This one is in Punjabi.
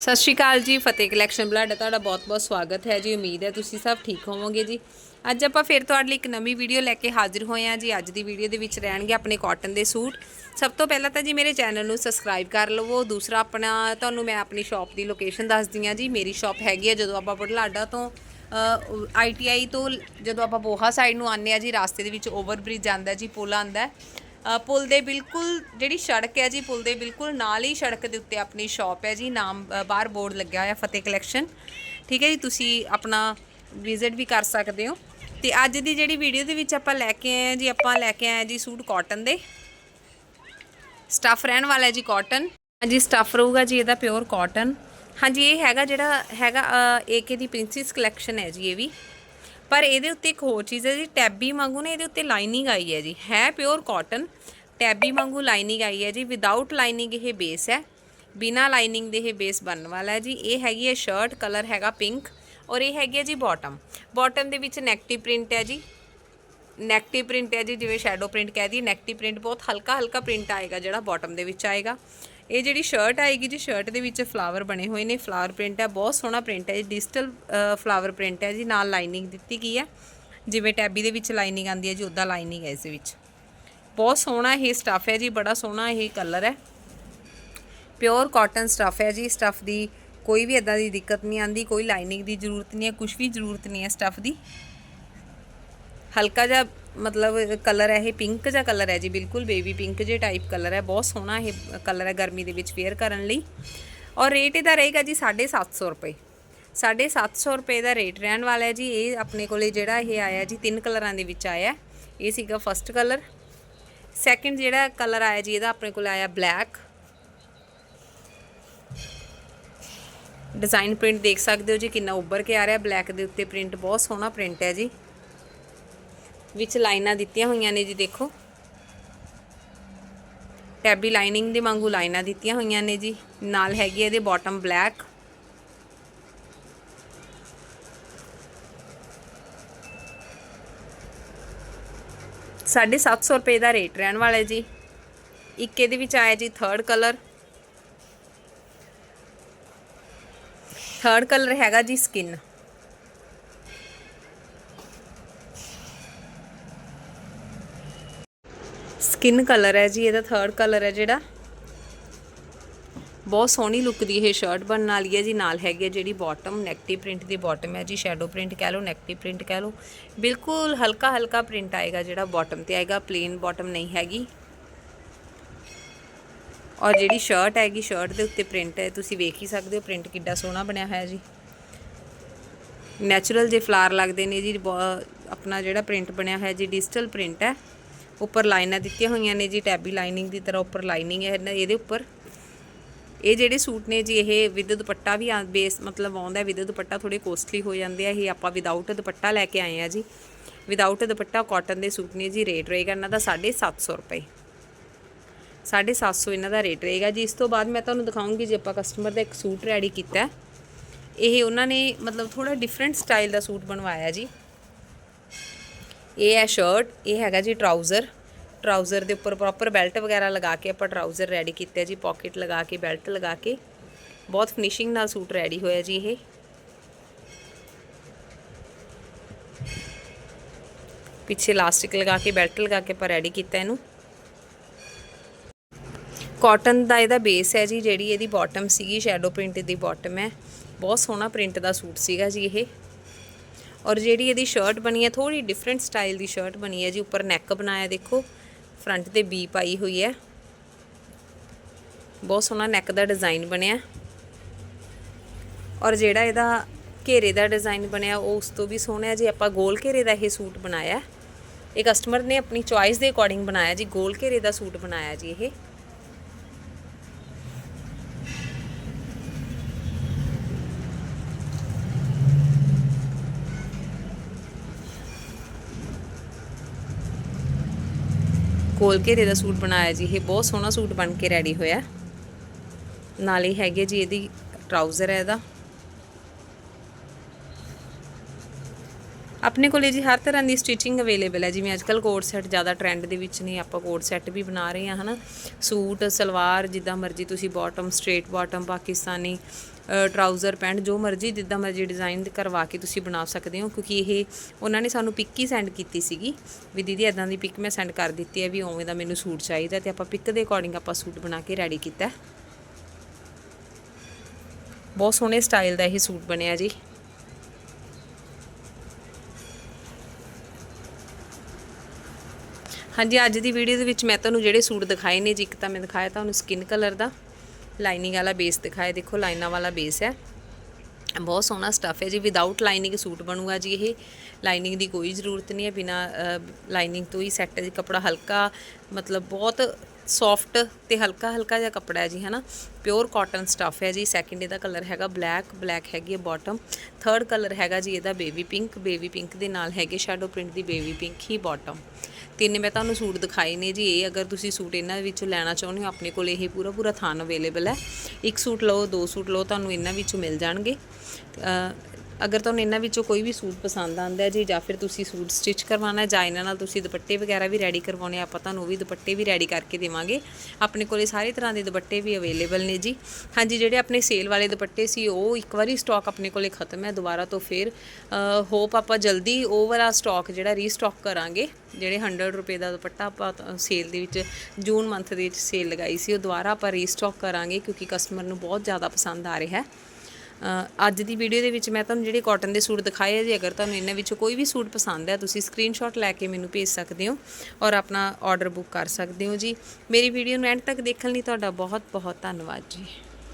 ਸਤਿ ਸ਼੍ਰੀ ਅਕਾਲ ਜੀ, ਫਤਿਹ ਕਲੈਕਸ਼ਨ ਬਲੱਡ ਤੁਹਾਡਾ ਬਹੁਤ-ਬਹੁਤ ਸਵਾਗਤ ਹੈ ਜੀ, ਉਮੀਦ ਹੈ ਤੁਸੀਂ ਸਭ ਠੀਕ ਹੋਵੋਗੇ ਜੀ। ਅੱਜ ਆਪਾਂ ਫਿਰ ਤੁਹਾਡੇ ਲਈ ਇੱਕ ਨਵੀਂ ਵੀਡੀਓ ਲੈ ਕੇ ਹਾਜ਼ਰ ਹੋਏ ਹਾਂ ਜੀ। ਅੱਜ ਦੀ ਵੀਡੀਓ ਦੇ ਵਿੱਚ ਰਹਿਣਗੇ ਆਪਣੇ ਕਾਟਨ ਦੇ ਸੂਟ। ਸਭ ਤੋਂ ਪਹਿਲਾਂ ਤਾਂ ਜੀ, ਮੇਰੇ ਚੈਨਲ ਨੂੰ ਸਬਸਕ੍ਰਾਈਬ ਕਰ ਲਵੋ। ਦੂਸਰਾ ਆਪਣਾ, ਤੁਹਾਨੂੰ ਮੈਂ ਆਪਣੀ ਸ਼ਾਪ ਦੀ ਲੋਕੇਸ਼ਨ ਦੱਸਦੀ ਹਾਂ ਜੀ। ਮੇਰੀ ਸ਼ਾਪ ਹੈਗੀ ਹੈ ਜਦੋਂ ਆਪਾਂ ਬੁਢਲਾਡਾ ਤੋਂ ਆਈਟੀਆਈ ਤੋਂ ਜਦੋਂ ਆਪਾਂ ਬੋਹਾ ਸਾਈਡ ਨੂੰ ਆਉਂਦੇ ਆ ਜੀ, ਰਾਸਤੇ ਦੇ ਵਿੱਚ ਓਵਰ ਬ੍ਰਿਜ ਜਾਂਦਾ ਜੀ, ਪੁਲ ਆਂਦਾ ਪੁਲ ਦੇ ਬਿਲਕੁਲ ਜਿਹੜੀ ਸੜਕ ਹੈ ਜੀ, ਪੁਲ ਦੇ ਬਿਲਕੁਲ ਨਾਲ ਹੀ ਸੜਕ ਦੇ ਉੱਤੇ ਆਪਣੀ ਸ਼ਾਪ ਹੈ ਜੀ, ਨਾਮ ਬਾਹਰ ਬੋਰਡ ਲੱਗਿਆ ਹੋਇਆ, ਫਤਿਹ ਕਲੈਕਸ਼ਨ। ਠੀਕ ਹੈ ਜੀ, ਤੁਸੀਂ ਆਪਣਾ ਵਿਜ਼ਿਟ ਵੀ ਕਰ ਸਕਦੇ ਹੋ। ਤੇ ਅੱਜ ਦੀ ਜਿਹੜੀ ਵੀਡੀਓ ਦੇ ਵਿੱਚ ਆਪਾਂ ਲੈ ਕੇ ਆਏ ਹਾਂ ਜੀ, ਆਪਾਂ ਲੈ ਕੇ ਆਏ ਹਾਂ ਜੀ ਸੂਟ ਕਾਟਨ ਦੇ। ਸਟਫ ਰਹਿਣ ਵਾਲਾ ਹੈ ਜੀ ਕਾਟਨ ਹਾਂਜੀ ਸਟਫ ਰਹੂਗਾ ਜੀ, ਇਹਦਾ ਪਿਓਰ ਕਾਟਨ ਹਾਂਜੀ, ਇਹ ਹੈਗਾ ਜਿਹੜਾ, ਹੈਗਾ ਏਕੇ ਦੀ ਪ੍ਰਿੰਸੈਸ ਕਲੈਕਸ਼ਨ ਹੈ ਜੀ, ਇਹ ਵੀ। ਪਰ ਇਹਦੇ ਉੱਤੇ ਇੱਕ ਹੋਰ ਚੀਜ਼ ਹੈ ਜੀ, ਟੈਬੀ ਵਾਂਗੂ ਨੇ ਇਹਦੇ ਉੱਤੇ ਲਾਈਨਿੰਗ ਆਈ ਹੈ ਜੀ। ਹੈ ਪਿਓਰ ਕਾਟਨ ਟੈਬੀ ਵਾਂਗੂ ਲਾਈਨਿੰਗ ਆਈ ਹੈ ਜੀ। ਵਿਦਆਊਟ ਲਾਈਨਿੰਗ ਇਹ ਬੇਸ ਹੈ। ਬਿਨਾ ਲਾਈਨਿੰਗ ਦੇ ਇਹ ਬੇਸ ਬਣਨ ਵਾਲਾ ਹੈ ਜੀ। ਇਹ ਹੈਗੀ ਹੈ ਸ਼ਰਟ ਕਲਰ ਹੈਗਾ ਪਿੰਕ ਔਰ ਇਹ ਹੈਗੀ ਹੈ ਜੀ ਬਾਟਮ ਬਾਟਮ ਦੇ ਵਿੱਚ ਨੈਕਟਿਵ ਪ੍ਰਿੰਟ ਹੈ ਜੀ। ਨੈਗੇਟਿਵ ਪ੍ਰਿੰਟ ਹੈ ਜੀ, ਜਿਵੇਂ ਸ਼ੈਡੋ ਪ੍ਰਿੰਟ ਕਹਿ ਦਈਏ। ਨੈਗੇਟਿਵ ਪ੍ਰਿੰਟ ਬਹੁਤ ਹਲਕਾ ਹਲਕਾ ਪ੍ਰਿੰਟ ਆਏਗਾ ਜਿਹੜਾ ਬਾਟਮ ਦੇ ਵਿੱਚ ਆਏਗਾ। ਇਹ ਜਿਹੜੀ ਸ਼ਰਟ ਆਏਗੀ ਜੀ ਸ਼ਰਟ ਦੇ ਵਿੱਚ ਫਲਾਵਰ ਬਣੇ ਹੋਏ ਨੇ। ਫਲਾਵਰ ਪ੍ਰਿੰਟ ਹੈ ਬਹੁਤ ਸੋਹਣਾ ਪ੍ਰਿੰਟ ਹੈ ਜੀ ਡਿਜੀਟਲ ਫਲਾਵਰ ਪ੍ਰਿੰਟ ਹੈ ਜੀ। ਨਾਲ ਲਾਈਨਿੰਗ ਦਿੱਤੀ ਗਈ ਹੈ ਜਿਵੇਂ ਟੈਬੀ ਦੇ ਵਿੱਚ ਲਾਈਨਿੰਗ ਆਂਦੀ ਹੈ ਜੀ ਉਦਾਂ ਲਾਈਨਿੰਗ ਹੈ ਇਸ ਵਿੱਚ। ਬਹੁਤ ਸੋਹਣਾ ਇਹ ਸਟੱਫ ਹੈ ਜੀ, ਬੜਾ ਸੋਹਣਾ ਇਹ ਕਲਰ ਹੈ ਪਿਓਰ ਕਾਟਨ ਸਟੱਫ ਹੈ ਜੀ ਸਟੱਫ ਦੀ ਕੋਈ ਵੀ ਇਦਾਂ ਦੀ ਦਿੱਕਤ ਨਹੀਂ ਆਂਦੀ, ਕੋਈ ਲਾਈਨਿੰਗ ਦੀ ਜ਼ਰੂਰਤ ਨਹੀਂ ਹੈ ਕੁਝ ਵੀ ਜ਼ਰੂਰਤ ਨਹੀਂ ਹੈ ਸਟੱਫ ਦੀ। ਹਲਕਾ ਜਿਹਾ ਮਤਲਬ ਕਲਰ ਹੈ ਇਹ ਪਿੰਕ ਜਿਹਾ ਕਲਰ ਹੈ ਜੀ, ਬਿਲਕੁਲ ਬੇਬੀ ਪਿੰਕ ਜੇ ਟਾਈਪ ਕਲਰ ਹੈ, ਬਹੁਤ ਸੋਹਣਾ ਇਹ ਕਲਰ ਹੈ ਗਰਮੀ ਦੇ ਵਿੱਚ ਵੇਅਰ ਕਰਨ ਲਈ। ਔਰ ਰੇਟ ਇਹਦਾ ਰਹੇਗਾ ਜੀ 750 ਰੁਪਏ। 750 ਰੁਪਏ ਦਾ ਰੇਟ ਰਹਿਣ ਵਾਲਾ ਹੈ ਜੀ, ਇਹ ਆਪਣੇ ਕੋਲੇ ਜਿਹੜਾ ਇਹ ਆਇਆ ਜੀ, ਤਿੰਨ ਕਲਰਾਂ ਦੇ ਵਿੱਚ ਆਇਆ। ਇਹ ਸੀਗਾ ਫਸਟ ਕਲਰ। ਸੈਕੰਡ ਜਿਹੜਾ ਕਲਰ ਆਇਆ ਜੀ, ਇਹਦਾ ਆਪਣੇ ਕੋਲ ਆਇਆ ਬਲੈਕ ਡਿਜ਼ਾਈਨ ਪ੍ਰਿੰਟ ਦੇਖ ਸਕਦੇ ਹੋ ਜੀ, ਕਿੰਨਾ ਉੱਭਰ ਕੇ ਆ ਰਿਹਾ ਬਲੈਕ ਦੇ ਉੱਤੇ ਪ੍ਰਿੰਟ ਬਹੁਤ ਸੋਹਣਾ ਪ੍ਰਿੰਟ ਹੈ ਜੀ। ਵਿੱਚ ਲਾਈਨਾਂ ਦਿੱਤੀਆਂ ਹੋਈਆਂ ਨੇ ਜੀ ਦੇਖੋ। ਟੈਬੀ ਲਾਈਨਿੰਗ ਦੇ ਵਾਂਗੂ ਲਾਈਨਾਂ ਦਿੱਤੀਆਂ ਹੋਈਆਂ ਨੇ ਜੀ। ਨਾਲ ਹੈਗੀ ਇਹਦੇ ਬਾਟਮ ਬਲੈਕ ਸਾਢੇ ਸੱਤ ਸੌ ਰੁਪਏ ਦਾ ਰੇਟ ਰਹਿਣ ਵਾਲਾ ਜੀ। ਇੱਕ ਇਹਦੇ ਵਿੱਚ ਆਇਆ ਜੀ ਥਰਡ ਕਲਰ ਥਰਡ ਕਲਰ ਹੈਗਾ ਜੀ ਸਕਿਨ ਸਕਿਨ ਕਲਰ ਹੈ ਜੀ, ਇਹਦਾ ਥਰਡ ਕਲਰ ਹੈ ਜਿਹੜਾ। ਬਹੁਤ ਸੋਹਣੀ ਲੁੱਕ ਦੀ ਇਹ ਸ਼ਰਟ ਬਣਨ ਵਾਲੀ ਹੈ ਜੀ, ਨਾਲ ਹੈਗੀ ਹੈ ਜਿਹੜੀ ਬਾਟਮ ਨੈਗੇਟਿਵ ਪ੍ਰਿੰਟ ਦੀ ਬਾਟਮ ਹੈ ਜੀ ਸ਼ੈਡੋ ਪ੍ਰਿੰਟ ਕਹਿ ਲਓ ਨੈਗੇਟਿਵ ਪ੍ਰਿੰਟ ਕਹਿ ਲਓ। ਬਿਲਕੁਲ ਹਲਕਾ ਹਲਕਾ ਪ੍ਰਿੰਟ ਆਏਗਾ ਜਿਹੜਾ ਬਾਟਮ ਤੇ ਆਏਗਾ ਪਲੇਨ ਬਾਟਮ ਨਹੀਂ ਹੈਗੀ। ਔਰ ਜਿਹੜੀ ਸ਼ਰਟ ਹੈਗੀ ਸ਼ਰਟ ਦੇ ਉੱਤੇ ਪ੍ਰਿੰਟ ਹੈ, ਤੁਸੀਂ ਵੇਖ ਹੀ ਸਕਦੇ ਹੋ ਪ੍ਰਿੰਟ ਕਿੱਡਾ ਸੋਹਣਾ ਬਣਿਆ ਹੋਇਆ ਜੀ। ਨੈਚੁਰਲ ਜੇ ਫਲਾਰ ਲੱਗਦੇ ਨੇ ਜੀ ਬਹੁ- ਆਪਣਾ ਜਿਹੜਾ ਪ੍ਰਿੰਟ ਬਣਿਆ ਹੋਇਆ ਜੀ ਡਿਜੀਟਲ ਪ੍ਰਿੰਟ ਹੈ। ਉੱਪਰ ਲਾਈਨਾਂ ਦਿੱਤੀਆਂ ਹੋਈਆਂ ਨੇ ਜੀ, ਟੈਬੀ ਲਾਈਨਿੰਗ ਦੀ ਤਰ੍ਹਾਂ ਉੱਪਰ ਲਾਈਨਿੰਗ ਹੈ ਇਹਨਾਂ- ਇਹਦੇ ਉੱਪਰ। ਇਹ ਜਿਹੜੇ ਸੂਟ ਨੇ ਜੀ, ਇਹ ਵਿਦ ਦੁਪੱਟਾ ਵੀ ਆ, ਬੇਸ ਮਤਲਬ ਆਉਂਦਾ, ਵਿਦ ਦੁਪੱਟਾ ਥੋੜੇ ਕੋਸਟਲੀ ਹੋ ਜਾਂਦੇ ਆ, ਇਹ ਆਪਾਂ ਵਿਦਆਊਟ ਦੁਪੱਟਾ ਲੈ ਕੇ ਆਏ ਆ ਜੀ। ਵਿਦਆਊਟ ਦੁਪੱਟਾ ਕਾਟਨ ਦੇ ਸੂਟ ਨੇ ਜੀ ਰੇਟ ਰਹੇਗਾ ਇਹਨਾਂ ਦਾ 750 ਰੁਪਏ। 750 ਇਹਨਾਂ ਦਾ ਰੇਟ ਰਹੇਗਾ ਜੀ। ਇਸ ਤੋਂ ਬਾਅਦ ਮੈਂ ਤੁਹਾਨੂੰ ਦਿਖਾਉਂਗੀ ਜੇ, ਆਪਾਂ ਕਸਟਮਰ ਦਾ ਇੱਕ ਸੂਟ ਰੈਡੀ ਕੀਤਾ। ਇਹ ਉਹਨਾਂ ਨੇ ਮਤਲਬ ਥੋੜਾ ਡਿਫਰੈਂਟ ਸਟਾਈਲ ਦਾ ਸੂਟ ਬਣਵਾਇਆ ਜੀ। ਇਹ ਹੈ ਸ਼ਰਟ ਇਹ ਹੈਗਾ ਜੀ ਟਰਾਊਜ਼ਰ ਟਰਾਊਜ਼ਰ ਦੇ ਉੱਪਰ ਪ੍ਰੋਪਰ ਬੈਲਟ ਵਗੈਰਾ ਲਗਾ ਕੇ ਆਪਾਂ ਟਰਾਊਜ਼ਰ ਰੈਡੀ ਕੀਤਾ ਜੀ ਪਾਕਟ ਲਗਾ ਕੇ ਬੈਲਟ ਲਗਾ ਕੇ। ਬਹੁਤ ਫਿਨਿਸ਼ਿੰਗ ਨਾਲ ਸੂਟ ਰੈਡੀ ਹੋਇਆ ਜੀ ਇਹ। ਪਿੱਛੇ ਇਲਾਸਟਿਕ ਲਗਾ ਕੇ ਬੈਲਟ ਲਗਾ ਕੇ ਆਪਾਂ ਰੈਡੀ ਕੀਤਾ ਇਹਨੂੰ। ਕਾਟਨ ਦਾ ਇਹਦਾ ਬੇਸ ਹੈ ਜੀ, ਜਿਹੜੀ ਇਹਦੀ ਬਾਟਮ ਸੀਗੀ ਸ਼ੈਡੋ ਪ੍ਰਿੰਟ ਦੀ ਬਾਟਮ ਹੈ। ਬਹੁਤ ਸੋਹਣਾ ਪ੍ਰਿੰਟ ਦਾ ਸੂਟ ਸੀਗਾ ਜੀ ਇਹ। ਔਰ ਜਿਹੜੀ ਇਹਦੀ ਸ਼ਰਟ ਬਣੀ ਹੈ ਥੋੜੀ ਡਿਫਰੈਂਟ ਸਟਾਈਲ ਦੀ ਸ਼ਰਟ ਬਣੀ ਹੈ ਜੀ। ਉੱਪਰ ਨੈਕ ਬਣਾਇਆ ਦੇਖੋ ਫਰੰਟ ਤੇ ਬੀ ਪਾਈ ਹੋਈ ਹੈ। ਬਹੁਤ ਸੋਹਣਾ ਨੈਕ ਦਾ ਡਿਜ਼ਾਈਨ ਬਣਿਆ। ਔਰ ਜਿਹੜਾ ਇਹਦਾ ਘੇਰੇ ਦਾ ਡਿਜ਼ਾਈਨ ਬਣਿਆ ਉਹ ਉਸ ਤੋਂ ਵੀ ਸੋਹਣਾ ਜੀ। ਆਪਾਂ ਗੋਲ ਘੇਰੇ ਦਾ ਇਹ ਸੂਟ ਬਣਾਇਆ। ਇਹ ਕਸਟਮਰ ਨੇ ਆਪਣੀ ਚੁਆਇਸ ਦੇ ਅਕੋਰਡਿੰਗ ਬਣਾਇਆ ਜੀ। ਗੋਲ ਘੇਰੇ ਦਾ ਸੂਟ ਬਣਾਇਆ ਜੀ ਇਹ। ਗੋਲ ਘੇਰੇ ਦਾ ਸੂਟ ਬਣਾਇਆ ਜੀ। ਇਹ ਬਹੁਤ ਸੋਹਣਾ ਸੂਟ ਬਣ ਕੇ ਰੈਡੀ ਹੋਇਆ। ਨਾਲ ਹੀ ਹੈਗੇ ਜੀ ਇਹਦੀ ਟਰਾਊਜ਼ਰ ਹੈ ਇਹਦਾ। ਆਪਣੇ ਕੋਲੇ ਜੀ ਹਰ ਤਰ੍ਹਾਂ ਦੀ ਸਟਿਚਿੰਗ ਅਵੇਲੇਬਲ ਹੈ। ਜਿਵੇਂ ਅੱਜਕੱਲ ਕੋਟ ਸੈੱਟ ਜ਼ਿਆਦਾ ਟ੍ਰੈਂਡ ਦੇ ਵਿੱਚ ਨੇ ਆਪਾਂ ਕੋਟ ਸੈੱਟ ਵੀ ਬਣਾ ਰਹੇ ਹਾਂ, ਹਨਾ। ਸੂਟ, ਸਲਵਾਰ, ਜਿੱਦਾਂ ਮਰਜ਼ੀ ਤੁਸੀਂ bottom straight bottom Pakistani trouser pant, ਜੋ ਮਰਜ਼ੀ ਜਿੱਦਾਂ ਮਰਜ਼ੀ ਡਿਜ਼ਾਈਨ ਕਰਵਾ ਕੇ ਤੁਸੀਂ ਬਣਾ ਸਕਦੇ ਹੋ, ਕਿਉਂਕਿ ਇਹ ਉਹਨਾਂ ਨੇ ਸਾਨੂੰ ਪਿਕ ਹੀ ਸੈਂਡ ਕੀਤੀ ਸੀਗੀ ਵੀ ਦੀਦੀ ਇਦਾਂ ਦੀ ਪਿਕ ਮੈਂ ਸੈਂਡ ਕਰ ਦਿੱਤੀ ਹੈ ਵੀ ਉਵੇਂ ਦਾ ਮੈਨੂੰ ਸੂਟ ਚਾਹੀਦਾ ਤੇ ਆਪਾਂ ਪਿਕ ਦੇ ਅਕੋਰਡਿੰਗ ਆਪਾਂ ਸੂਟ ਬਣਾ ਕੇ ਰੈਡੀ ਕੀਤਾ ਬਹੁਤ ਸੋਹਣੇ ਸਟਾਈਲ ਦਾ ਇਹ ਸੂਟ ਬਣਿਆ ਜੀ। ਹਾਂਜੀ, ਅੱਜ ਦੀ ਵੀਡੀਓ ਦੇ ਵਿੱਚ ਮੈਂ ਤੁਹਾਨੂੰ ਜਿਹੜੇ ਸੂਟ ਦਿਖਾਏ ਨੇ ਜੀ, ਇੱਕ ਤਾਂ ਮੈਂ ਦਿਖਾਇਆ ਤੁਹਾਨੂੰ ਸਕਿਨ ਕਲਰ ਦਾ। ਲਾਈਨਿੰਗ ਵਾਲਾ ਬੇਸ ਦਿਖਾਇਆ। ਦੇਖੋ ਲਾਈਨਾਂ ਵਾਲਾ ਬੇਸ ਹੈ। ਬਹੁਤ ਸੋਹਣਾ ਸਟੱਫ ਹੈ ਜੀ। ਵਿਦਆਊਟ ਲਾਈਨਿੰਗ ਸੂਟ ਬਣੂਗਾ ਜੀ ਇਹ। ਲਾਈਨਿੰਗ ਦੀ ਕੋਈ ਜ਼ਰੂਰਤ ਨਹੀਂ ਹੈ। ਬਿਨਾ ਲਾਈਨਿੰਗ ਤੋਂ ਹੀ ਸੈੱਟ ਹੈ ਜੀ। ਕੱਪੜਾ ਹਲਕਾ, ਮਤਲਬ ਬਹੁਤ ਸੌਫਟ ਤੇ ਹਲਕਾ ਹਲਕਾ ਜਿਹਾ ਕੱਪੜਾ ਹੈ ਜੀ, ਹਨਾ? ਪਿਓਰ ਕਾਟਨ ਸਟੱਫ ਹੈ ਜੀ। ਸੈਕਿੰਡ ਇਹਦਾ ਕਲਰ ਹੈਗਾ ਬਲੈਕ ਬਲੈਕ ਹੈਗੀ ਹੈ ਬਾਟਮ ਥਰਡ ਕਲਰ ਹੈਗਾ ਜੀ ਇਹਦਾ ਬੇਬੀ ਪਿੰਕ ਬੇਬੀ ਪਿੰਕ ਦੇ ਨਾਲ ਹੈਗੇ ਸ਼ੈਡੋ ਪ੍ਰਿੰਟ ਦੀ ਬੇਬੀ ਪਿੰਕ ਹੀ ਬਾਟਮ ਤਿੰਨ ਮੈਂ ਤੁਹਾਨੂੰ ਸੂਟ ਦਿਖਾਏ ਨੇ ਜੀ। ਇਹ ਅਗਰ ਤੁਸੀਂ ਸੂਟ ਇਹਨਾਂ ਵਿੱਚੋਂ ਲੈਣਾ ਚਾਹੁੰਦੇ ਹੋ, ਆਪਣੇ ਕੋਲ ਇਹ ਪੂਰਾ ਪੂਰਾ ਥਾਨ ਅਵੇਲੇਬਲ ਹੈ। ਇੱਕ ਸੂਟ ਲਓ, ਦੋ ਸੂਟ ਲਓ, ਤੁਹਾਨੂੰ ਇਹਨਾਂ ਵਿੱਚੋਂ ਮਿਲ ਜਾਣਗੇ। ਅਗਰ ਤੁਹਾਨੂੰ ਇਹਨਾਂ ਵਿੱਚੋਂ ਕੋਈ ਵੀ ਸੂਟ ਪਸੰਦ ਆਉਂਦਾ ਹੈ ਜੀ, ਜਾਂ ਫਿਰ ਤੁਸੀਂ ਸੂਟ ਸਟਿਚ ਕਰਵਾਉਣਾ ਹੈ, ਜਾਂ ਇਹਨਾਂ ਨਾਲ ਤੁਸੀਂ ਦੁਪੱਟੇ ਵਗੈਰਾ ਵੀ ਰੈਡੀ ਕਰਵਾਉਣੇ ਆਪਾਂ ਤੁਹਾਨੂੰ ਉਹ ਵੀ ਦੁਪੱਟੇ ਵੀ ਰੈਡੀ ਕਰਕੇ ਦੇਵਾਂਗੇ। ਆਪਣੇ ਕੋਲੇ ਸਾਰੇ ਤਰ੍ਹਾਂ ਦੇ ਦੁਪੱਟੇ ਵੀ ਅਵੇਲੇਬਲ ਨੇ ਜੀ। ਹਾਂਜੀ, ਜਿਹੜੇ ਆਪਣੇ ਸੇਲ ਵਾਲੇ ਦੁਪੱਟੇ ਸੀ, ਉਹ ਇੱਕ ਵਾਰੀ ਸਟਾਕ ਆਪਣੇ ਕੋਲੇ ਖਤਮ ਹੈ, ਦੁਬਾਰਾ ਤੋਂ ਫਿਰ ਹੋਪ ਆਪਾਂ ਜਲਦੀ ਉਹ ਵਾਲਾ ਸਟਾਕ ਜਿਹੜਾ ਰੀਸਟਾਕ ਕਰਾਂਗੇ। ਜਿਹੜੇ 100 ਰੁਪਏ ਦਾ ਦੁਪੱਟਾ ਆਪਾਂ ਸੇਲ ਦੇ ਵਿੱਚ, ਜੂਨ ਮੰਥ ਦੇ ਵਿੱਚ ਸੇਲ ਲਗਾਈ ਸੀ, ਉਹ ਦੁਬਾਰਾ ਆਪਾਂ ਰੀਸਟਾਕ ਕਰਾਂਗੇ, ਕਿਉਂਕਿ ਕਸਟਮਰ ਨੂੰ ਬਹੁਤ ਜ਼ਿਆਦਾ ਪਸੰਦ ਆ ਰਿਹਾ ਹੈ। ਅੱਜ ਦੀ ਵੀਡੀਓ ਦੇ ਵਿੱਚ ਮੈਂ ਤੁਹਾਨੂੰ ਜਿਹੜੇ ਕਾਟਨ ਦੇ ਸੂਟ ਦਿਖਾਏ ਆ ਜੀ, ਅਗਰ ਤੁਹਾਨੂੰ ਇਹਨਾਂ ਵਿੱਚੋਂ ਕੋਈ ਵੀ ਸੂਟ ਪਸੰਦ ਹੈ, ਤੁਸੀਂ ਸਕਰੀਨਸ਼ਾਟ ਲੈ ਕੇ ਮੈਨੂੰ ਭੇਜ ਸਕਦੇ ਹੋ ਔਰ ਆਪਣਾ ਆਰਡਰ ਬੁੱਕ ਕਰ ਸਕਦੇ ਹੋ ਜੀ। ਮੇਰੀ ਵੀਡੀਓ ਨੂੰ ਐਂਡ ਤੱਕ ਦੇਖਣ ਲਈ ਤੁਹਾਡਾ ਬਹੁਤ ਬਹੁਤ ਧੰਨਵਾਦ ਜੀ।